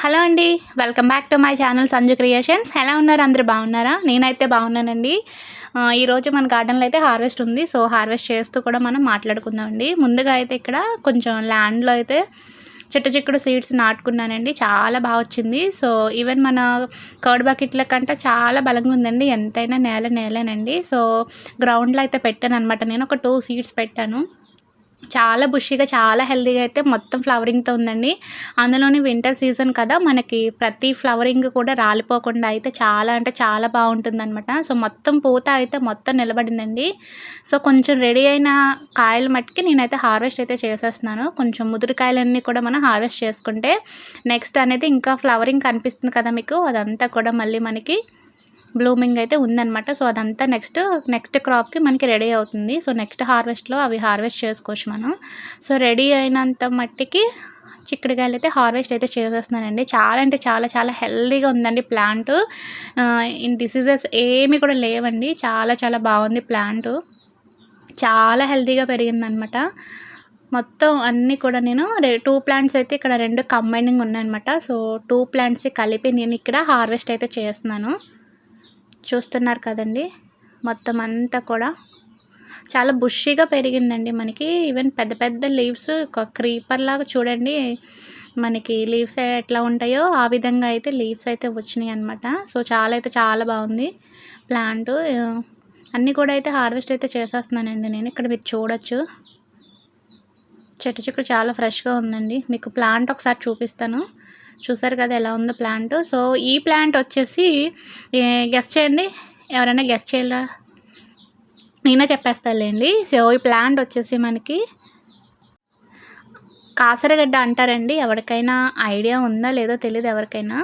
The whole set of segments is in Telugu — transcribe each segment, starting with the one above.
హలో అండి welcome back to my channel Sanju creations. ఎలా ఉన్నారు? అందరు బాగున్నారా? నేనైతే బాగున్నానండి. ఈరోజు మన గార్డెన్లో అయితే హార్వెస్ట్ ఉంది. సో హార్వెస్ట్ చేస్తూ కూడా మనం మాట్లాడుకుందామండి. ముందుగా అయితే ఇక్కడ కొంచెం ల్యాండ్లో అయితే చిట్ట చిక్కుడు సీడ్స్ నాటుకున్నానండి. చాలా బాగా వచ్చింది. సో ఈవెన్ మన కర్డ్ బకెట్ల కంటే చాలా బలంగా ఉందండి. ఎంతైనా నేల నేలనండి. సో గ్రౌండ్లో అయితే పెట్టాను అనమాట నేను ఒక టూ సీడ్స్ పెట్టాను. చాలా బుషిగా చాలా హెల్దీగా అయితే మొత్తం ఫ్లవరింగ్తో ఉందండి. అందులోని వింటర్ సీజన్ కదా మనకి ప్రతి ఫ్లవరింగ్ కూడా రాలిపోకుండా అయితే చాలా అంటే చాలా బాగుంటుంది అనమాట సో మొత్తం పూత అయితే మొత్తం నిలబడిందండి. సో కొంచెం రెడీ అయిన కాయలు మట్టుకి నేనైతే హార్వెస్ట్ అయితే చేసేస్తున్నాను. కొంచెం ముదురు కాయలన్నీ కూడా మనం హార్వెస్ట్ చేసుకుంటే నెక్స్ట్ అనేది ఇంకా ఫ్లవరింగ్ కనిపిస్తుంది కదా మీకు అదంతా కూడా మళ్ళీ మనకి బ్లూమింగ్ అయితే ఉందన్నమాట. సో అదంతా నెక్స్ట్ నెక్స్ట్ క్రాప్కి మనకి రెడీ అవుతుంది. సో నెక్స్ట్ హార్వెస్ట్లో అవి హార్వెస్ట్ చేసుకోవచ్చు మనం. సో రెడీ అయినంత మట్టికి చిక్కుడుకాయలు అయితే హార్వెస్ట్ అయితే చేసేస్తున్నానండి. చాలా అంటే చాలా చాలా హెల్దీగా ఉందండి ప్లాంట్. ఇన్ డిసీజెస్ ఏమీ కూడా లేవండి. చాలా చాలా బాగుంది ప్లాంట్. చాలా హెల్తీగా పెరిగిందనమాట మొత్తం అన్నీ కూడా నేను టూ ప్లాంట్స్ అయితే ఇక్కడ రెండు కంబైనింగ్ ఉన్నాయన్నమాట. సో టూ ప్లాంట్స్ కలిపి నేను ఇక్కడ హార్వెస్ట్ అయితే చేస్తున్నాను. చూస్తున్నారు కదండి. మొత్తం అంతా కూడా చాలా బుషీగా పెరిగిందండి మనకి. ఈవెన్ పెద్ద పెద్ద లీవ్స్ ఒక క్రీపర్ లాగా చూడండి. మనకి లీవ్స్ ఎట్లా ఉంటాయో ఆ విధంగా అయితే లీవ్స్ అయితే వచ్చినాయి అనమాట సో చాలా అయితే చాలా బాగుంది ప్లాంట్. అన్నీ కూడా అయితే హార్వెస్ట్ అయితే చేసేస్తున్నానండి నేను. ఇక్కడ మీరు చూడొచ్చు. చెట్టు చిక్కుడు చాలా ఫ్రెష్గా ఉందండి. మీకు ప్లాంట్ ఒకసారి చూపిస్తాను. చూసారు కదా ఎలా ఉందో ప్లాంట్. సో ఈ ప్లాంట్ వచ్చేసి గెస్ట్ చేయండి. ఎవరైనా గెస్ట్ చేయరా? నేనే చెప్పేస్తానులేండి. సో ఈ ప్లాంట్ వచ్చేసి మనకి కాసరగడ్డ అంటారండి. ఎవరికైనా ఐడియా ఉందా లేదో తెలియదు ఎవరికైనా.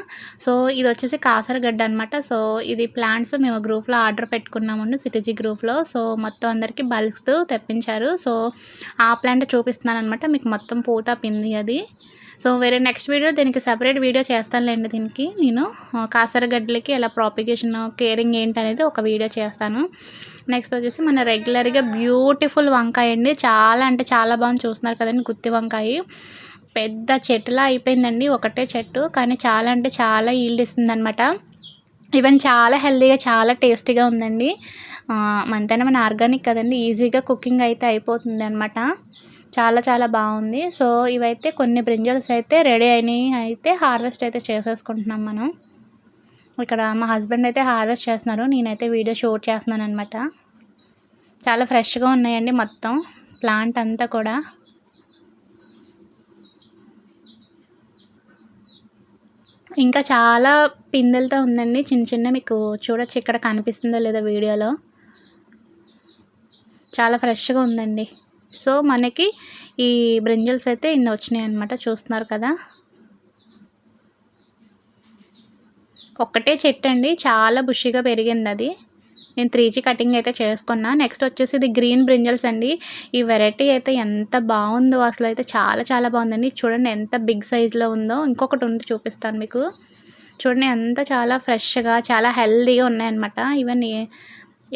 సో ఇది వచ్చేసి కాసరగడ్డ అనమాట సో ఇది ప్లాంట్స్ మేము గ్రూప్లో ఆర్డర్ పెట్టుకున్నామండి సిటీజీ గ్రూప్లో. సో మొత్తం అందరికీ బల్క్స్ తెప్పించారు. సో ఆ ప్లాంట్ చూపిస్తున్నాను అనమాట మీకు మొత్తం పూత పింది అది. సో వేరే నెక్స్ట్ వీడియో దీనికి సపరేట్ వీడియో చేస్తానులేండి దీనికి. నేను కాసరగడ్డలకి ఎలా ప్రాపిగేషన్ కేరింగ్ ఏంటి అనేది ఒక వీడియో చేస్తాను. నెక్స్ట్ వచ్చేసి మన రెగ్యులర్గా బ్యూటిఫుల్ వంకాయ అండి. చాలా అంటే చాలా బాగుంది చూస్తున్నారు కదండి గుత్తి వంకాయ. పెద్ద చెట్టులా అయిపోయిందండి ఒకటే చెట్టు కానీ చాలా అంటే చాలా ఈల్డ్ ఇస్తుంది అనమాట ఈవెన్ చాలా హెల్తీగా చాలా టేస్టీగా ఉందండి. ఆ, మన ఆర్గానిక్ కదండి ఈజీగా కుకింగ్ అయితే అయిపోతుంది అనమాట చాలా చాలా బాగుంది. సో ఇవైతే కొన్ని బ్రింజల్స్ అయితే రెడీ అయినాయి. అయితే హార్వెస్ట్ అయితే చేసేసుకుంటున్నాం మనం. ఇక్కడ మా హస్బెండ్ అయితే హార్వెస్ట్ చేస్తున్నారు. నేనైతే వీడియో షూట్ చేస్తున్నాను అనమాట చాలా ఫ్రెష్గా ఉన్నాయండి మొత్తం. ప్లాంట్ అంతా కూడా. ఇంకా చాలా పిందెలతో ఉందండి. చిన్న చిన్న మీకు చూడొచ్చు. ఇక్కడ కనిపిస్తుందో లేదో వీడియోలో. చాలా ఫ్రెష్గా ఉందండి. సో మనకి ఈ బ్రింజల్స్ అయితే ఇన్ని వచ్చినాయి అనమాట చూస్తున్నారు కదా. ఒక్కటే చెట్టు అండి చాలా బుషిగా పెరిగింది అది. నేను త్రీ జీ కటింగ్ అయితే చేసుకున్నా. నెక్స్ట్ వచ్చేసి ఇది గ్రీన్ బ్రింజల్స్ అండి. ఈ వెరైటీ అయితే ఎంత బాగుందో అసలు అయితే చాలా చాలా బాగుందండి. చూడండి ఎంత బిగ్ సైజులో ఉందో. ఇంకొకటి ఉంది చూపిస్తాను మీకు. చూడండి ఎంత చాలా ఫ్రెష్గా చాలా హెల్తీగా ఉన్నాయన్నమాట ఈవెన్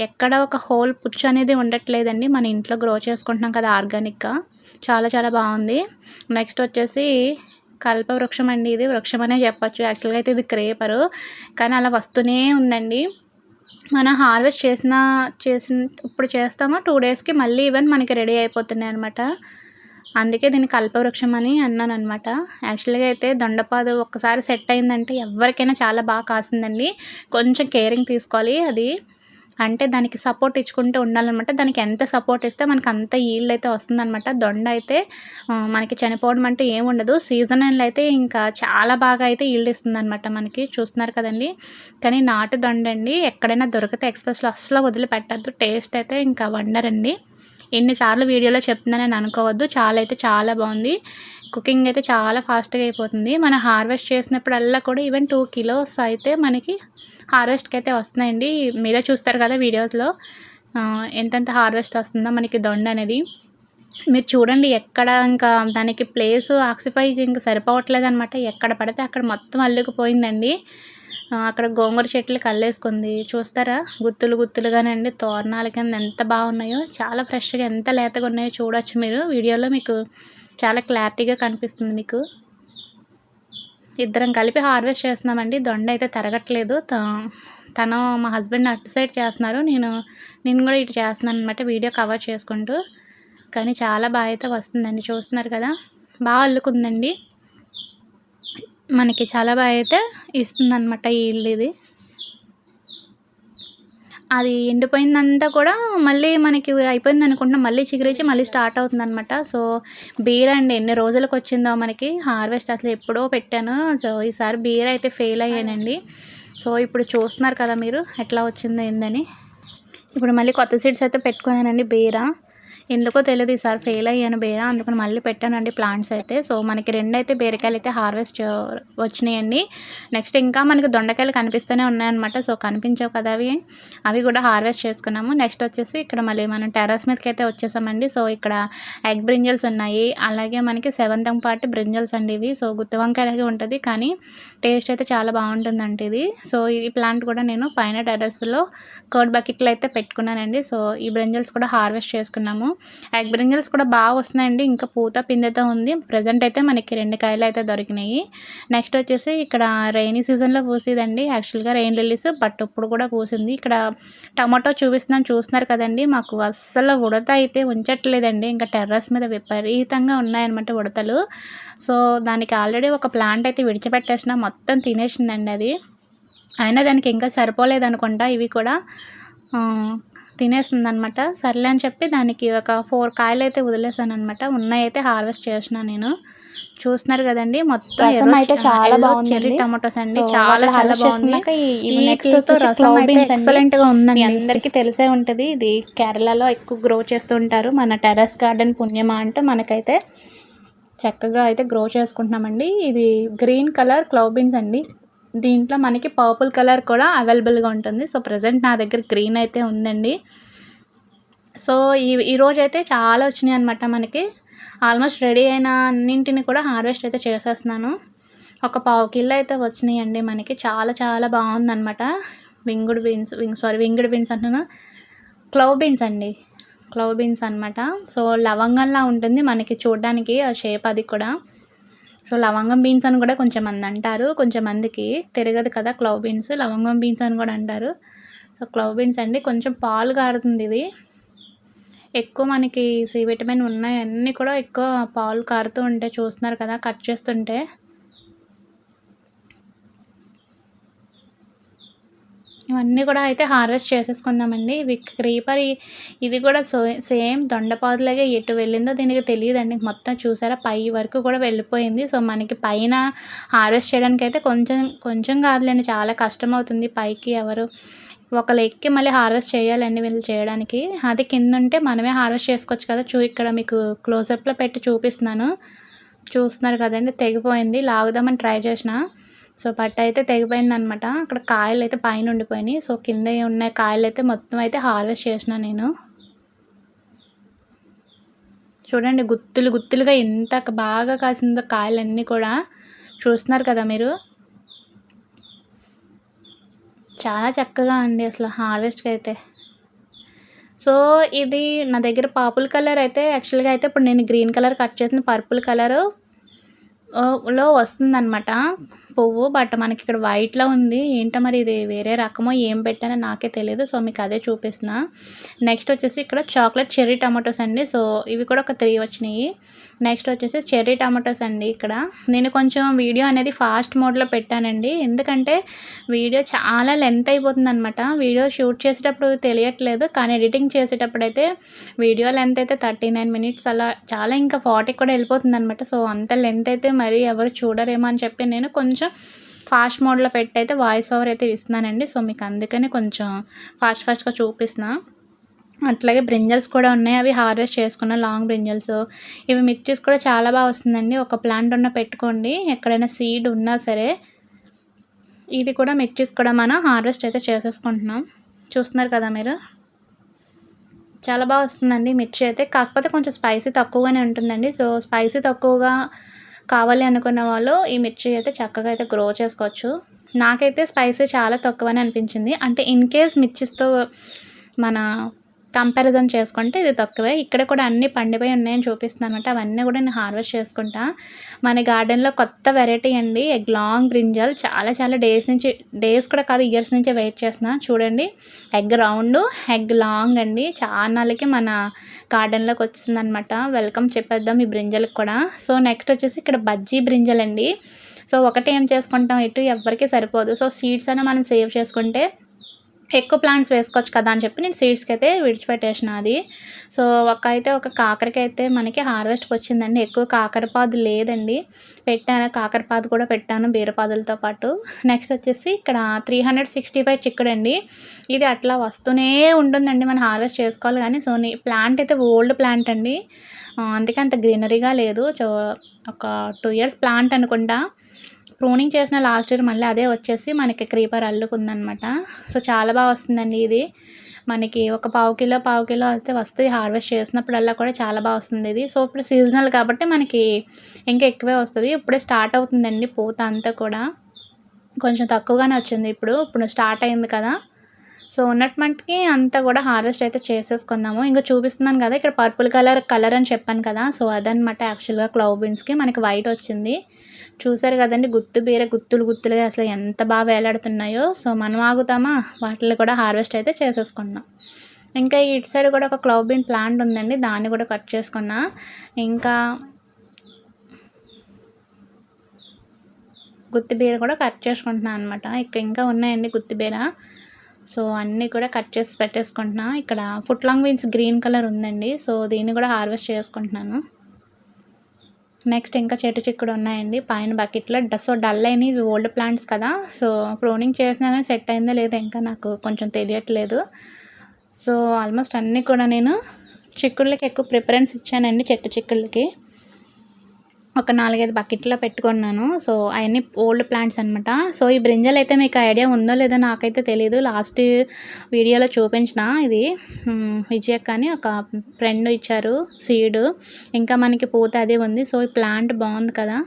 ఎక్కడ ఒక హోల్ పుచ్చు అనేది ఉండట్లేదండి. మన ఇంట్లో గ్రో చేసుకుంటున్నాం కదా ఆర్గానిక్గా చాలా చాలా బాగుంది. నెక్స్ట్ వచ్చేసి కల్ప వృక్షం అండి ఇది. వృక్షం అనే చెప్పచ్చు. యాక్చువల్గా అయితే ఇది క్రేపరు. కానీ అలా వస్తూనే ఉందండి. మనం హార్వెస్ట్ చేసిన చేసిన ఇప్పుడు చేస్తామో. టూ డేస్కి మళ్ళీ ఈవెన్ మనకి రెడీ అయిపోతున్నాయి అనమాట అందుకే దీన్ని కల్పవృక్షం అని అన్నాను అనమాట యాక్చువల్గా అయితే దొండపాదు ఒక్కసారి సెట్ అయిందంటే ఎవరికైనా చాలా బాగా కాసిందండి. కొంచెం కేరింగ్ తీసుకోవాలి అది. అంటే దానికి సపోర్ట్ ఇచ్చుకుంటూ ఉండాలన్నమాట. దానికి ఎంత సపోర్ట్ ఇస్తే మనకి అంత ఈల్డ్ అయితే వస్తుందన్నమాట. దొండ అయితే మనకి చనిపోవడం అంటూ ఏముండదు సీజనల్ అయితే ఇంకా చాలా బాగా అయితే ఈల్డ్ ఇస్తుందన్నమాట మనకి. చూస్తున్నారు కదండి? కానీ నాటు దొండ అండి ఎక్కడైనా దొరికితే ఎక్స్ప్రెస్లో అస్సలు వదిలిపెట్టద్దు. టేస్ట్ అయితే ఇంకా వండర్ అండి. ఎన్నిసార్లు వీడియోలో చెప్తున్నానని అనుకోవద్దు. చాలా అయితే చాలా బాగుంది. కుకింగ్ అయితే చాలా ఫాస్ట్గా అయిపోతుంది. మనం హార్వెస్ట్ చేసినప్పుడల్లా కూడా ఈవెన్ టూ కిలోస్ అయితే మనకి హార్వెస్ట్కి అయితే వస్తున్నాయండి. మీరే చూస్తారు కదా వీడియోస్లో ఎంతెంత హార్వెస్ట్ వస్తుందో మనకి దొండ అనేది. మీరు చూడండి ఎక్కడ ఇంకా దానికి ప్లేస్ ఆక్సిఫై ఇంకా సరిపోవట్లేదు అనమాట ఎక్కడ పడితే అక్కడ మొత్తం అల్లుకుపోయిందండి. అక్కడ గోంగూర చెట్లు కల్లేసుకుంది. చూస్తారా? గుత్తులు గుత్తులుగానండి తోరణాల కింద ఎంత బాగున్నాయో. చాలా ఫ్రెష్గా ఎంత లేతగా ఉన్నాయో చూడొచ్చు మీరు. వీడియోలో మీకు చాలా క్లారిటీగా కనిపిస్తుంది మీకు. ఇద్దరం కలిపి హార్వెస్ట్ చేస్తున్నామండి. దొండ అయితే తిరగట్లేదు తను మా హస్బెండ్ అటు సైడ్ చేస్తున్నారు. నేను నేను కూడా ఇటు చేస్తున్నాను అనమాట వీడియో కవర్ చేసుకుంటూ. కానీ చాలా బాగా అయితే వస్తుందండి. చూస్తున్నారు కదా? బాగా అల్లుకుందండి. మనకి చాలా బాగా అయితే ఇస్తుందన్నమాట ఈ ఇల్లు ఇది. అది ఎండిపోయిందంతా కూడా మళ్ళీ మనకి అయిపోయింది అనుకుంటున్నాం. మళ్ళీ చిగురించి మళ్ళీ స్టార్ట్ అవుతుంది అనమాట సో బీర అండి ఎన్ని రోజులకు వచ్చిందో మనకి. హార్వెస్ట్ అసలు ఎప్పుడో పెట్టాను. సో ఈసారి బీర అయితే ఫెయిల్ అయ్యానండి. సో ఇప్పుడు చూస్తున్నారు కదా మీరు ఎట్లా వచ్చిందో ఏందని. ఇప్పుడు మళ్ళీ కొత్త సీడ్స్ అయితే పెట్టుకున్నానండి బీర. ఎందుకో తెలియదు ఈసారి ఫెయిల్ అయ్యాను బేర అందుకని మళ్ళీ పెట్టానండి ప్లాంట్స్ అయితే. సో మనకి రెండు అయితే బీరకాయలు అయితే హార్వెస్ట్ వచ్చినాయండి. నెక్స్ట్ ఇంకా మనకి దొండకాయలు కనిపిస్తూనే ఉన్నాయన్నమాట. సో కనిపించవు కదా అవి. అవి కూడా హార్వెస్ట్ చేసుకున్నాము. నెక్స్ట్ వచ్చేసి ఇక్కడ మళ్ళీ మనం టెర్రస్ మీదకి అయితే వచ్చేసామండి. సో ఇక్కడ ఎగ్ బ్రింజల్స్ ఉన్నాయి. అలాగే మనకి సెవెంత్ పార్ట్ బ్రింజల్స్ అండి ఇవి. సో గుత్తి వంకాయలాగే ఉంటుంది. కానీ టేస్ట్ అయితే చాలా బాగుంటుందండి ఇది. సో ఈ ప్లాంట్ కూడా నేను పైన టెర్రస్లో కర్డ్ బకెట్లో అయితే పెట్టుకున్నానండి. సో ఈ బ్రింజల్స్ కూడా హార్వెస్ట్ చేసుకున్నాము. ఎగ్ బ్రింజల్స్ కూడా బాగా వస్తున్నాయండి. ఇంకా పూత పిందెతో ఉంది. ప్రజెంట్ అయితే మనకి రెండు కాయలు అయితే దొరికినాయి. నెక్స్ట్ వచ్చేసి ఇక్కడ రైనీ సీజన్లో పూసేదండి. యాక్చువల్గా రెయిన్ లిల్లీస్ బట్ ఇప్పుడు కూడా పూసింది. ఇక్కడ టమాటో చూపిస్తున్నాను. చూస్తున్నారు కదండి. మాకు అస్సలు ఉడత అయితే ఉంచట్లేదండి. ఇంకా టెర్రస్ మీద విపరీతంగా ఉన్నాయన్నమాట ఉడతలు. సో దానికి ఆల్రెడీ ఒక ప్లాంట్ అయితే విడిచిపెట్టేసిన. మొత్తం తినేసిందండి అది. అయినా దానికి ఇంకా సరిపోలేదు అనుకుంటా ఇవి కూడా. తినేస్తుంది అనమాట సర్లే అని చెప్పి దానికి ఒక ఫోర్ కాయలు అయితే వదిలేసాను అనమాట ఉన్నాయి అయితే హార్వెస్ట్ చేసిన నేను. చూస్తున్నారు కదండి మొత్తం అయితే చాలా బాగుంది చెర్రీ టమాటోస్ అండి. చాలా చాలా బాగుంది. ఎక్సలెంట్గా ఉందండి. అందరికీ తెలిసే ఉంటది. ఇది కేరళలో ఎక్కువ గ్రో చేస్తూ ఉంటారు. మన టెర్రస్ గార్డెన్ పుణ్యమా అంటే మనకైతే చక్కగా అయితే గ్రో చేసుకుంటున్నామండి. ఇది గ్రీన్ కలర్ క్లవ్ బీన్స్ అండి. దీంట్లో మనకి పర్పుల్ కలర్ కూడా అవైలబుల్గా ఉంటుంది. సో ప్రజెంట్ నా దగ్గర గ్రీన్ అయితే ఉందండి. సో ఈ ఈరోజు అయితే చాలా వచ్చినాయి అనమాట మనకి. ఆల్మోస్ట్ రెడీ అయిన అన్నింటిని కూడా హార్వెస్ట్ అయితే చేసేస్తున్నాను. ఒక పావు కిలో అయితే వచ్చినాయండి మనకి. చాలా చాలా బాగుందనమాట winged beans wing sorry winged beans అంటున్నా. క్లవ్ బీన్స్ అండి. క్లవ్ బీన్స్ అనమాట సో లవంగంలా ఉంటుంది మనకి చూడడానికి ఆ షేప్ అది కూడా. సో లవంగం బీన్స్ అని కూడా కొంచెం మంది అంటారు. కొంచెం మందికి తిరగదు కదా క్లవ్ బీన్స్. లవంగం బీన్స్ అని కూడా అంటారు. సో క్లవ్ బీన్స్ అండి. కొంచెం పాలు కారుతుంది ఇది. ఎక్కువ మనకి సి విటమిన్ ఉన్నాయి అన్నీ కూడా ఎక్కువ పాలు కారుతూ ఉంటాయి చూస్తున్నారు కదా కట్ చేస్తుంటే. ఇవన్నీ కూడా అయితే హార్వెస్ట్ చేసేసుకుందామండి. ఇవి క్రీపర్ ఇది కూడా సో సేమ్ దొండపాదులాగే ఎటు వెళ్ళిందో దీనికి తెలియదండి. మొత్తం చూసారా? పై వరకు కూడా వెళ్ళిపోయింది. సో మనకి పైన హార్వెస్ట్ చేయడానికి అయితే కొంచెం కొంచెం కాదులేండి. చాలా కష్టం అవుతుంది పైకి ఎవరు ఒకళ్ళు ఎక్కి మళ్ళీ హార్వెస్ట్ చేయాలండి వీళ్ళు చేయడానికి. అది కింద ఉంటే మనమే హార్వెస్ట్ చేసుకోవచ్చు కదా. చూ ఇక్కడ మీకు క్లోజప్లో పెట్టి చూపిస్తున్నాను. చూస్తున్నారు కదండి? తెగిపోయింది. లాగుదామని ట్రై చేసిన. సో పట్ట అయితే తెగిపోయింది అనమాట అక్కడ కాయలు అయితే పైన ఉండిపోయినాయి. సో కింద ఉన్న కాయలు అయితే మొత్తం అయితే హార్వెస్ట్ చేసిన నేను. చూడండి గుత్తులు గుత్తులుగా ఎంత బాగా కాసిందో కాయలన్నీ కూడా. చూస్తున్నారు కదా మీరు? చాలా చక్కగా అండి అసలు హార్వెస్ట్కి అయితే. సో ఇది నా దగ్గర పర్పుల్ కలర్ అయితే యాక్చువల్గా అయితే ఇప్పుడు నేను గ్రీన్ కలర్ కట్ చేసిన పర్పుల్ కలరు లో వస్తుందన్నమాట. పువ్వు బట్ మనకి ఇక్కడ వైట్లో ఉంది. ఏంటో మరి ఇది? వేరే రకమో ఏం పెట్టానో నాకే తెలియదు సో మీకు అదే చూపిస్తున్నా. నెక్స్ట్ వచ్చేసి ఇక్కడ చాక్లెట్ చెర్రీ టమాటోస్ అండి. సో ఇవి కూడా ఒక త్రీ వచ్చినాయి. నెక్స్ట్ వచ్చేసి చెర్రీ టమాటోస్ అండి ఇక్కడ. నేను కొంచెం వీడియో అనేది ఫాస్ట్ మోడ్లో పెట్టానండి. ఎందుకంటే వీడియో చాలా లెంత్ అయిపోతుంది అనమాట వీడియో షూట్ చేసేటప్పుడు తెలియట్లేదు కానీ ఎడిటింగ్ చేసేటప్పుడు అయితే వీడియో లెంత్ అయితే థర్టీ నైన్ మినిట్స్ అలా చాలా ఇంకా ఫార్టీకి కూడా వెళ్ళిపోతుంది అనమాట సో అంత లెంత్ అయితే మరి ఎవరు చూడరేమో అని చెప్పి నేను కొంచెం కొంచెం ఫాస్ట్ మోడ్లో పెట్టి అయితే వాయిస్ ఓవర్ అయితే ఇస్తున్నానండి. సో మీకు అందుకని కొంచెం ఫాస్ట్ ఫాస్ట్గా చూపిస్తున్నా. అట్లాగే బ్రింజల్స్ కూడా ఉన్నాయి. అవి హార్వెస్ట్ చేసుకున్న లాంగ్ బ్రింజల్స్. ఇవి మిర్చిస్ కూడా చాలా బాగా వస్తుందండి. ఒక ప్లాంట్ ఉన్న పెట్టుకోండి. ఎక్కడైనా సీడ్ ఉన్నా సరే. ఇది కూడా మిర్చిస్ కూడా మనం హార్వెస్ట్ అయితే చేసేసుకుంటున్నాం. చూస్తున్నారు కదా మీరు? చాలా బాగా వస్తుందండి మిర్చి అయితే. కాకపోతే కొంచెం స్పైసీ తక్కువగానే ఉంటుందండి. సో స్పైసీ తక్కువగా కావాలి అనుకున్న వాళ్ళు ఈ మిర్చి అయితే చక్కగా అయితే గ్రో చేసుకోవచ్చు. నాకైతే స్పైసీ చాలా తక్కువని అనిపించింది. అంటే ఇన్ కేస్ మిర్చిస్తో మన కంపారిజన్ చేసుకుంటే ఇది తక్కువే. ఇక్కడ కూడా అన్నీ పండిపోయి ఉన్నాయని చూపిస్తున్నాను అనమాట అవన్నీ కూడా నేను హార్వెస్ట్ చేసుకుంటా. మన గార్డెన్లో కొత్త వెరైటీ అండి. ఎగ్ లాంగ్ బ్రింజల్ చాలా చాలా డేస్ నుంచి డేస్ కూడా కాదు ఇయర్స్ నుంచే వెయిట్ చేస్తున్నా. చూడండి. ఎగ్ రౌండ్ ఎగ్ లాంగ్ అండి. చాలాకి మన గార్డెన్లోకి వచ్చింది అనమాట వెల్కమ్ చెప్పేద్దాం ఈ బ్రింజల్కి కూడా. సో నెక్స్ట్ వచ్చేసి ఇక్కడ బజ్జీ బ్రింజల్ అండి. సో ఒకటి ఏం చేసుకుంటాం? ఇటు ఎవరికి సరిపోదు. సో సీడ్స్ అయినా మనం సేవ్ చేసుకుంటే ఎక్కువ ప్లాంట్స్ వేసుకోవచ్చు కదా అని చెప్పి నేను సీడ్స్కి అయితే విడిచిపెట్టేసిన అది. సో ఒక అయితే ఒక కాకరకి అయితే మనకి హార్వెస్ట్కి వచ్చిందండి. ఎక్కువ కాకరపాదు లేదండి. పెట్టాను కాకరపాదు కూడా పెట్టాను బీరపాదులతో పాటు. నెక్స్ట్ వచ్చేసి ఇక్కడ త్రీ హండ్రెడ్ సిక్స్టీ ఫైవ్ చిక్కుడు అండి ఇది అట్లా వస్తూనే ఉంటుందండి మనం హార్వెస్ట్ చేసుకోవాలి కానీ సో ప్లాంట్ అయితే ఓల్డ్ ప్లాంట్ అండి. అందుకే అంత గ్రీనరీగా లేదు. ఒక టూ ఇయర్స్ ప్లాంట్ అనుకుంటా. ప్రూనింగ్ చేసిన లాస్ట్ ఇయర్ మళ్ళీ అదే వచ్చేసి మనకి క్రీపర్ అల్లుకుందనమాట. సో చాలా బాగా వస్తుందండి ఇది. మనకి ఒక పావు కిలో పావు కిలో అయితే వస్తుంది హార్వెస్ట్ చేసినప్పుడల్లా కూడా చాలా బాగా వస్తుంది ఇది. సో ఇప్పుడు సీజనల్ కాబట్టి మనకి ఇంకా ఎక్కువే వస్తుంది. ఇప్పుడే స్టార్ట్ అవుతుందండి పూత అంతా కూడా. కొంచెం తక్కువగానే వచ్చింది ఇప్పుడు. ఇప్పుడు స్టార్ట్ అయింది కదా. సో ఉన్నట్టు అంతా కూడా హార్వెస్ట్ అయితే చేసేసుకున్నాము. ఇంకా చూపిస్తున్నాను కదా ఇక్కడ పర్పుల్ కలర్ కలర్ అని చెప్పాను కదా సో అదనమాట యాక్చువల్గా క్లౌ బీన్స్కి మనకి వైట్ వచ్చింది. చూసారు కదండి గుత్తు బీర గుత్తులు గుత్తులుగా అసలు ఎంత బాగా వేలాడుతున్నాయో. సో మనం ఆగుతామా? వాటిని కూడా హార్వెస్ట్ అయితే చేసేసుకున్నాం. ఇంకా ఇటు సైడ్ కూడా ఒక క్లౌ బీన్ ప్లాంట్ ఉందండి దాన్ని కూడా కట్ చేసుకున్నా. ఇంకా గుత్తిబీర కూడా కట్ చేసుకుంటున్నాను అనమాట ఇక్కడ ఇంకా ఉన్నాయండి గుత్తిబీర సో అన్నీ కూడా కట్ చేసి పెట్టేసుకుంటున్నా. ఇక్కడ foot long beans green colour ఉందండి. సో దీన్ని కూడా హార్వెస్ట్ చేసుకుంటున్నాను. నెక్స్ట్ ఇంకా చెట్టు చిక్కుడు ఉన్నాయండి. పైన బకెట్లో సో డల్ అయినాయి ఇవి ఓల్డ్ ప్లాంట్స్ కదా. సో ప్రూనింగ్ చేసినా కానీ సెట్ అయిందో లేదో ఇంకా నాకు కొంచెం తెలియట్లేదు. సో ఆల్మోస్ట్ అన్నీ కూడా నేను చిక్కుళ్ళకి ఎక్కువ ప్రిఫరెన్స్ ఇచ్చానండి చెట్టు చిక్కుళ్ళకి. ఒక నాలుగైదు బకెట్లో పెట్టుకున్నాను. సో అవన్నీ ఓల్డ్ ప్లాంట్స్ అనమాట సో ఈ బ్రింజల్ అయితే మీకు ఐడియా ఉందో లేదో నాకైతే తెలియదు లాస్ట్ వీడియోలో చూపించిన ఇది. విజయక్ అని ఒక ఫ్రెండ్ ఇచ్చారు సీడ్. ఇంకా మనకి పూత అదే ఉంది. సో ఈ ప్లాంట్ బాగుంది కదా.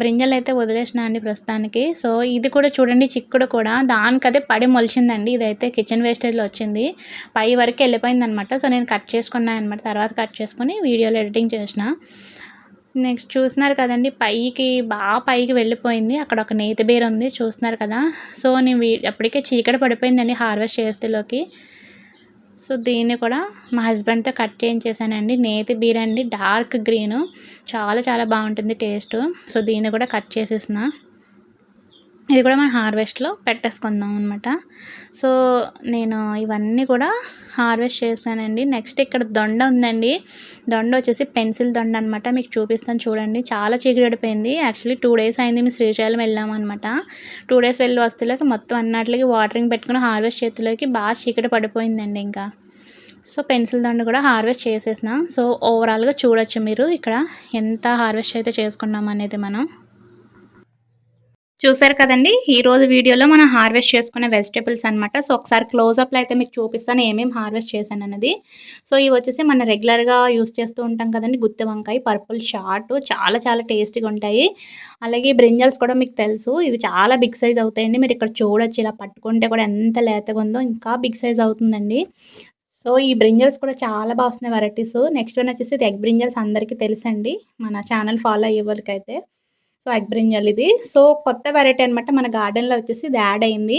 బ్రింజల్ అయితే వదిలేసిన అండి ప్రస్తుతానికి. సో ఇది కూడా చూడండి చిక్కుడు కూడా. దానికదే పడి మొలిచిందండి. ఇదైతే కిచెన్ వేస్టేజ్లో వచ్చింది. పై వరకు వెళ్ళిపోయింది అనమాట సో నేను కట్ చేసుకున్నాను అనమాట తర్వాత కట్ చేసుకుని వీడియోలో ఎడిటింగ్ చేసిన. నెక్స్ట్ చూస్తున్నారు కదండి పైకి బాగా పైకి వెళ్ళిపోయింది. అక్కడ ఒక నేతి బీర ఉంది చూస్తున్నారు కదా. సో నేను అప్పటికే చీకటి పడిపోయిందండి హార్వెస్ట్ చేస్తేలోకి. సో దీన్ని కూడా మా హస్బెండ్తో కట్ చేయించేసానండి. నేతి బీర అండి డార్క్ గ్రీన్. చాలా చాలా బాగుంటుంది టేస్ట్. సో దీన్ని కూడా కట్ చేసేసిన. ఇది కూడా మనం హార్వెస్ట్లో పెట్టేసుకుందాం అనమాట సో నేను ఇవన్నీ కూడా హార్వెస్ట్ చేశానండి. నెక్స్ట్ ఇక్కడ దొండ ఉందండి. దొండ వచ్చేసి పెన్సిల్ దొండ అనమాట మీకు చూపిస్తాను చూడండి. చాలా చీకటిపోయింది యాక్చువల్లీ టూ డేస్ అయింది మేము శ్రీశైలం వెళ్ళామన్నమాట టూ డేస్ వెళ్ళి వస్తులోకి మొత్తం అన్నట్లకి వాటరింగ్ పెట్టుకుని హార్వెస్ట్ చేతిలోకి బాగా చీకటి పడిపోయిందండి ఇంకా. సో పెన్సిల్ దండ కూడా హార్వెస్ట్ చేసేసిన. సో ఓవరాల్గా చూడొచ్చు మీరు. ఇక్కడ ఎంత హార్వెస్ట్ అయితే చేసుకున్నాం అనేది మనం. చూసారు కదండి? ఈ రోజు వీడియోలో మనం హార్వెస్ట్ చేసుకునే వెజిటేబుల్స్ అనమాట సో ఒకసారి క్లోజ్అప్లో అయితే మీకు చూపిస్తాను ఏమేమి హార్వెస్ట్ చేశాను అన్నది. సో ఇవి వచ్చేసి మనం రెగ్యులర్గా యూస్ చేస్తూ ఉంటాం కదండి. గుత్తి వంకాయ పర్పుల్ షార్ట్ చాలా చాలా టేస్టీగా ఉంటాయి. అలాగే బ్రింజల్స్ కూడా మీకు తెలుసు. ఇవి చాలా బిగ్ సైజ్ అవుతాయండి. మీరు ఇక్కడ చూడొచ్చు. ఇలా పట్టుకుంటే కూడా ఎంత లేతగా ఉందో ఇంకా బిగ్ సైజ్ అవుతుందండి. సో ఈ బ్రింజల్స్ కూడా చాలా బాగా వస్తున్నాయి వెరైటీస్ నెక్స్ట్ వన్ వచ్చేసి ఎగ్ బ్రింజల్స్ అందరికీ తెలుసండి. మన ఛానల్ ఫాలో అయ్యే వాళ్ళకైతే. సో ఎగ్ బ్రింజల్ ఇది. సో కొత్త వెరైటీ అనమాట మన గార్డెన్లో వచ్చేసి ఇది యాడ్ అయింది.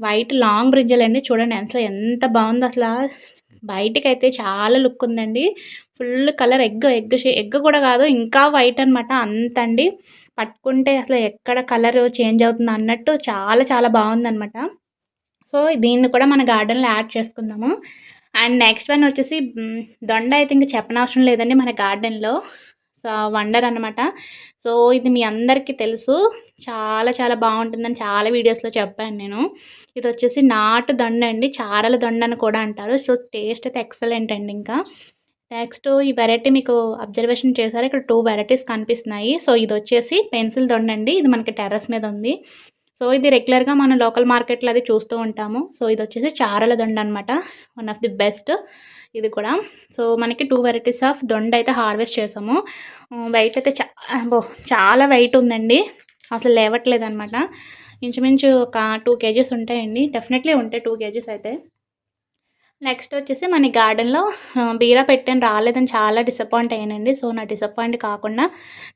వైట్ లాంగ్ బ్రింజల్ అండి. చూడండి అసలు ఎంత బాగుంది అసలు. బయటికి అయితే చాలా లుక్ ఉందండి. Full colour egg egg egg కూడా కాదు ఇంకా వైట్ అనమాట అంత అండి పట్టుకుంటే అసలు ఎక్కడ కలర్ చేంజ్ అవుతుంది అన్నట్టు చాలా చాలా బాగుందనమాట సో దీన్ని కూడా మన గార్డెన్లో యాడ్ చేసుకుందాము. అండ్ నెక్స్ట్ వన్ వచ్చేసి దొండ అయితే ఇంకా చెప్పనవసరం లేదండి మన గార్డెన్లో వండర్ అనమాట సో ఇది మీ అందరికీ తెలుసు. చాలా చాలా బాగుంటుందని చాలా వీడియోస్లో చెప్పాను నేను. ఇది వచ్చేసి నాటు దొండ అండి. చారల దొండ అని కూడా అంటారు. సో టేస్ట్ అయితే ఎక్సలెంట్ అండి ఇంకా. నెక్స్ట్ ఈ వెరైటీ మీకు అబ్జర్వేషన్ చేశారు. ఇక్కడ టూ వెరైటీస్ కనిపిస్తున్నాయి. సో ఇది వచ్చేసి పెన్సిల్ దొండ అండి. ఇది మనకి టెర్రస్ మీద ఉంది. సో ఇది రెగ్యులర్గా మనం లోకల్ మార్కెట్లో అది చూస్తూ ఉంటాము. సో ఇది వచ్చేసి చారల దొండ అనమాట వన్ ఆఫ్ ది బెస్ట్. ఇది కూడా. సో మనకి టూ వెరైటీస్ ఆఫ్ దొండ అయితే హార్వెస్ట్ చేసాము. వెయిట్ అయితే చాలా వెయిట్ ఉందండి. అసలు లేవట్లేదు అనమాట ఇంచుమించు ఒక టూ కేజీస్ ఉంటాయండి. డెఫినెట్లీ ఉంటాయి టూ కేజీస్ అయితే. నెక్స్ట్ వచ్చేసి మన గార్డెన్లో బీరా పెట్టాను రాలేదని చాలా డిసప్పాయింట్ అయ్యానండి. సో నా డిసప్పాయింట్ కాకుండా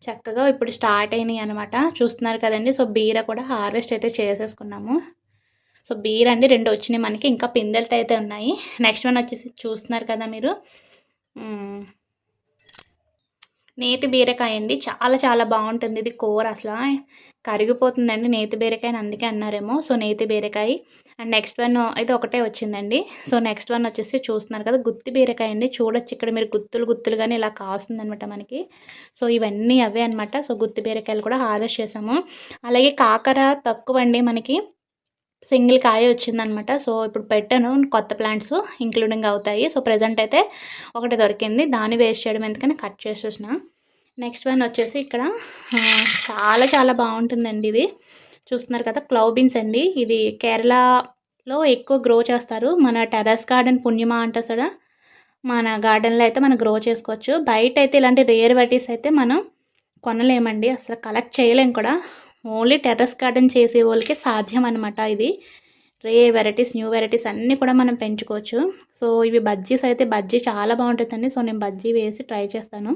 చక్కగా ఇప్పుడు స్టార్ట్ అయినాయి అనమాట చూస్తున్నారు కదండి. సో బీరా కూడా హార్వెస్ట్ అయితే చేసేసుకున్నాము. సో బీర్ అండి రెండు వచ్చినాయి మనకి. ఇంకా పిందెలతో అయితే ఉన్నాయి. నెక్స్ట్ వన్ వచ్చేసి చూస్తున్నారు కదా మీరు. నేతి బీరకాయ అండి. చాలా చాలా బాగుంటుంది ఇది కూర అసలు. కరిగిపోతుందండి నేతి బీరకాయ అందుకే అన్నారేమో. సో నేతి బీరకాయ. అండ్ నెక్స్ట్ వన్ అయితే ఒకటే వచ్చిందండి. సో నెక్స్ట్ వన్ వచ్చేసి చూస్తున్నారు కదా గుత్తి బీరకాయ అండి. చూడొచ్చు ఇక్కడ మీరు గుత్తులు గుత్తులు కానీ ఇలా కాస్తుందనమాట మనకి. సో ఇవన్నీ అవే అనమాట సో గుత్తి బీరకాయలు కూడా హార్వెస్ట్ చేసాము. అలాగే కాకర తక్కువ అండి మనకి. సింగిల్ కాయ వచ్చిందనమాట. సో ఇప్పుడు పెట్టాను కొత్త ప్లాంట్స్ ఇంక్లూడింగ్ అవుతాయి. సో ప్రజెంట్ అయితే ఒకటి దొరికింది. దాన్ని వేస్ట్ చేయడం ఎందుకని కట్ చేసేసిన. నెక్స్ట్ వన్ వచ్చేసి ఇక్కడ చాలా చాలా బాగుంటుందండి ఇది. చూస్తున్నారు కదా క్లౌబీన్స్ అండి. ఇది కేరళలో ఎక్కువ గ్రో చేస్తారు. మన టెరస్ గార్డెన్ పుణ్యమా అంటే సరే. మన గార్డెన్లో అయితే మనం గ్రో చేసుకోవచ్చు. బయట అయితే ఇలాంటి రేర్ వెరైటీస్ అయితే మనం కొనలేమండి. అసలు కలెక్ట్ చేయలేం కూడా. ఓన్లీ టెర్రస్ గార్డెన్ చేసే వాళ్ళకి సాధ్యం అనమాట ఇది. రే వెరైటీస్ న్యూ వెరైటీస్ అన్నీ కూడా మనం పెంచుకోవచ్చు. సో ఇవి బజ్జీస్ అయితే బజ్జీ చాలా బాగుంటుందండి. సో నేను బజ్జీ వేసి ట్రై చేస్తాను.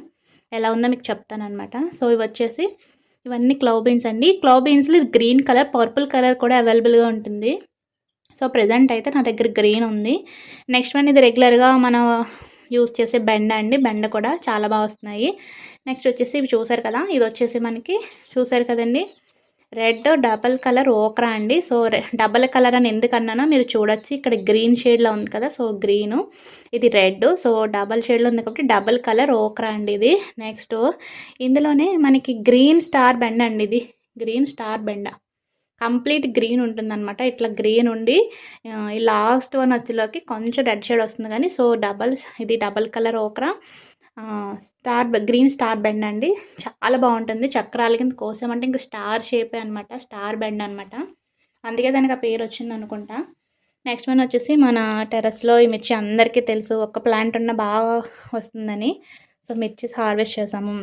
ఎలా ఉందో మీకు చెప్తాను అనమాట సో ఇవి వచ్చేసి ఇవన్నీ క్లౌ బీన్స్ అండి. క్లౌ బీన్స్లో ఇది గ్రీన్ కలర్ పర్పుల్ కలర్ కూడా అవైలబుల్గా ఉంటుంది. సో ప్రజెంట్ అయితే నా దగ్గర గ్రీన్ ఉంది. నెక్స్ట్ వన్ ఇది రెగ్యులర్గా మనం యూస్ చేసే బెండ అండి. బెండ కూడా చాలా బాగా వస్తున్నాయి. నెక్స్ట్ వచ్చేసి ఇవి చూసారు కదా? ఇది వచ్చేసి మనకి చూసారు కదండి? రెడ్ డబల్ కలర్ ఓక్రా అండి. సో డబల్ కలర్ అని ఎందుకన్నానో మీరు చూడొచ్చు. ఇక్కడ గ్రీన్ షేడ్లో ఉంది కదా సో గ్రీను ఇది రెడ్. సో డబల్ షేడ్లో ఉంది కాబట్టి డబల్ కలర్ ఓక్రా అండి ఇది. నెక్స్ట్ ఇందులోనే మనకి గ్రీన్ స్టార్ బెండ అండి ఇది. గ్రీన్ స్టార్ బెండ. కంప్లీట్ గ్రీన్ ఉంటుందన్నమాట. ఇట్లా గ్రీన్ ఉండి ఈ లాస్ట్ వన్ వచ్చేలోకి కొంచెం రెడ్ షేడ్ వస్తుంది కానీ సో డబల్ ఇది double colour okra. Star green star bend అండి. చాలా బాగుంటుంది. చక్రాల కింద కోసామంటే ఇంకా స్టార్ షేపే అనమాట స్టార్ బెండ్ అనమాట అందుకే దానికి ఆ పేరు వచ్చింది అనుకుంటా. నెక్స్ట్ వన్ వచ్చేసి మన టెరస్లో ఈ మిర్చి అందరికీ తెలుసు. ఒక్క ప్లాంట్ ఉన్న బాగా వస్తుందని. సో మిర్చిస్ హార్వెస్ట్ చేసాము.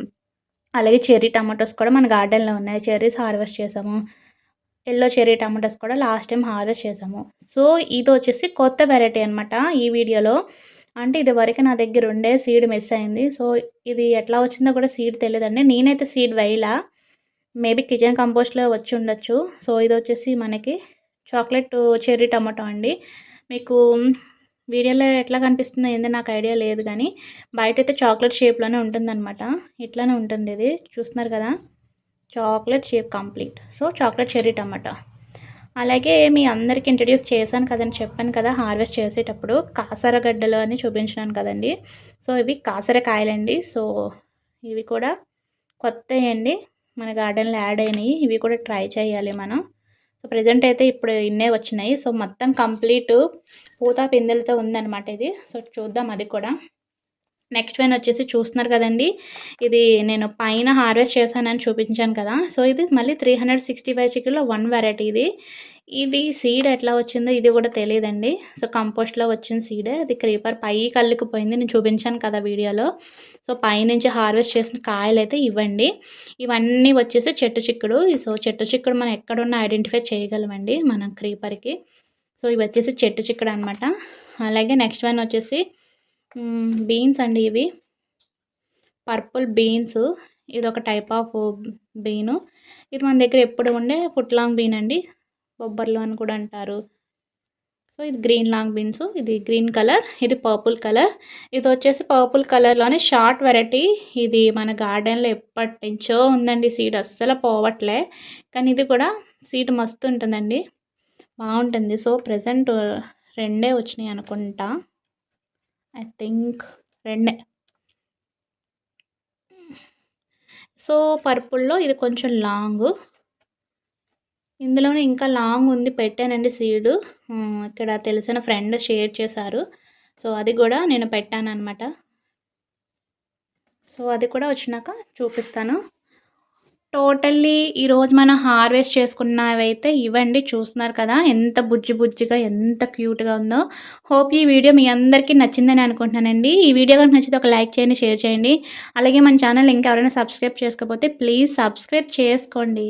అలాగే చెర్రీ టమాటోస్ కూడా మన గార్డెన్లో ఉన్నాయి. చెర్రీస్ హార్వెస్ట్ చేసాము. ఎల్లో చెర్రీ టమాటోస్ కూడా లాస్ట్ టైం హార్వెస్ట్ చేసాము. సో ఇది వచ్చేసి కొత్త వెరైటీ అనమాట ఈ వీడియోలో. అంటే ఇది వరకు నా దగ్గర ఉండే సీడ్ మిస్ అయింది. సో ఇది ఎట్లా వచ్చిందో కూడా సీడ్ తెలియదండి నేనైతే సీడ్ వేయలా. మేబీ కిచెన్ కంపోస్ట్లో వచ్చి ఉండొచ్చు. సో ఇది వచ్చేసి మనకి చాక్లెట్ చెర్రీ టమాటో అండి. మీకు వీడియోలో ఎట్లా కనిపిస్తుందో ఏంది నాకు ఐడియా లేదు కానీ బయట అయితే చాక్లెట్ షేప్లోనే ఉంటుందన్నమాట. ఇట్లానే ఉంటుంది ఇది. చూస్తున్నారు కదా? Chocolate shape complete so chocolate cherry tomato అలాగే మీ అందరికి ఇంట్రడ్యూస్ చేశాను కదని చెప్పాను కదా హార్వెస్ట్ చేసేటప్పుడు కాసరగడ్డలు అని చూపించినాను కదండి. సో ఇవి కాసరకాయలండి సో ఇవి కూడా కొత్త అండి. మన గార్డెన్లో యాడ్ అయినాయి. ఇవి కూడా ట్రై చేయాలి మనం. సో ప్రజెంట్ అయితే ఇప్పుడు ఇన్నే వచ్చినాయి. సో మొత్తం కంప్లీట్ పూత పిందెలతో ఉందన్నమాట ఇది. సో చూద్దాం అది కూడా. నెక్స్ట్ వన్ వచ్చేసి చూస్తున్నారు కదండి. ఇది నేను పైన హార్వెస్ట్ చేశానని చూపించాను కదా. సో ఇది మళ్ళీ త్రీ హండ్రెడ్ సిక్స్టీ ఫైవ్ చికెన్లో వన్ వెరైటీ ఇది. ఇది సీడ్ ఎట్లా వచ్చిందో ఇది కూడా తెలియదండి. సో కంపోస్ట్లో వచ్చిన సీడే అది క్రీపర్ పై పోయింది. నేను చూపించాను కదా వీడియోలో. సో పైనుంచి హార్వెస్ట్ చేసిన కాయలు అయితే ఇవ్వండి. ఇవన్నీ వచ్చేసి చెట్టు చిక్కుడు. సో చెట్టు చిక్కుడు మనం ఎక్కడున్నా ఐడెంటిఫై చేయగలమండి మనం క్రీపర్కి సో ఇవి వచ్చేసి చెట్టు చిక్కుడు అనమాట అలాగే నెక్స్ట్ వన్ వచ్చేసి బీన్స్ అండి ఇవి. Purple beans. ఇది ఒక టైప్ ఆఫ్ బీను. ఇది మన దగ్గర ఎప్పుడు ఉండే ఫుట్ లాంగ్ బీన్ అండి. బొబ్బర్లు అని కూడా అంటారు. సో ఇది గ్రీన్ లాంగ్ బీన్స్. ఇది గ్రీన్ కలర్ ఇది పర్పుల్ కలర్. ఇది వచ్చేసి పర్పుల్ కలర్లోనే షార్ట్ వెరైటీ. ఇది మన గార్డెన్లో ఎప్పటి నుంచో ఉందండి. సీడ్ అస్సలు పోవట్లే. కానీ ఇది కూడా సీడ్ మస్తు ఉంటుందండి. బాగుంటుంది. సో ప్రజెంట్ రెండే వచ్చినాయి అనుకుంటా. ఐ థింక్ రెండే. సో పర్పుల్లో ఇది కొంచెం లాంగ్. ఇందులోనే ఇంకా లాంగ్ ఉంది పెట్టానండి సీడు. ఇక్కడ తెలిసిన ఫ్రెండ్ షేర్ చేశారు. సో అది కూడా నేను పెట్టాను అనమాట సో అది కూడా వచ్చినాక చూపిస్తాను. టోటల్లీ ఈరోజు మనం హార్వెస్ట్ చేసుకున్నవైతే ఇవ్వండి చూస్తున్నారు కదా ఎంత బుజ్జి బుజ్జిగా ఎంత క్యూట్గా ఉందో. హోప్ ఈ వీడియో మీ అందరికీ నచ్చిందని అనుకుంటున్నానండి. ఈ వీడియో కనుక నచ్చితే ఒక లైక్ చేయండి షేర్ చేయండి. అలాగే మన ఛానల్ ఇంకా ఎవరైనా సబ్స్క్రైబ్ చేసుకోకపోతే ప్లీజ్ సబ్స్క్రైబ్ చేసుకోండి.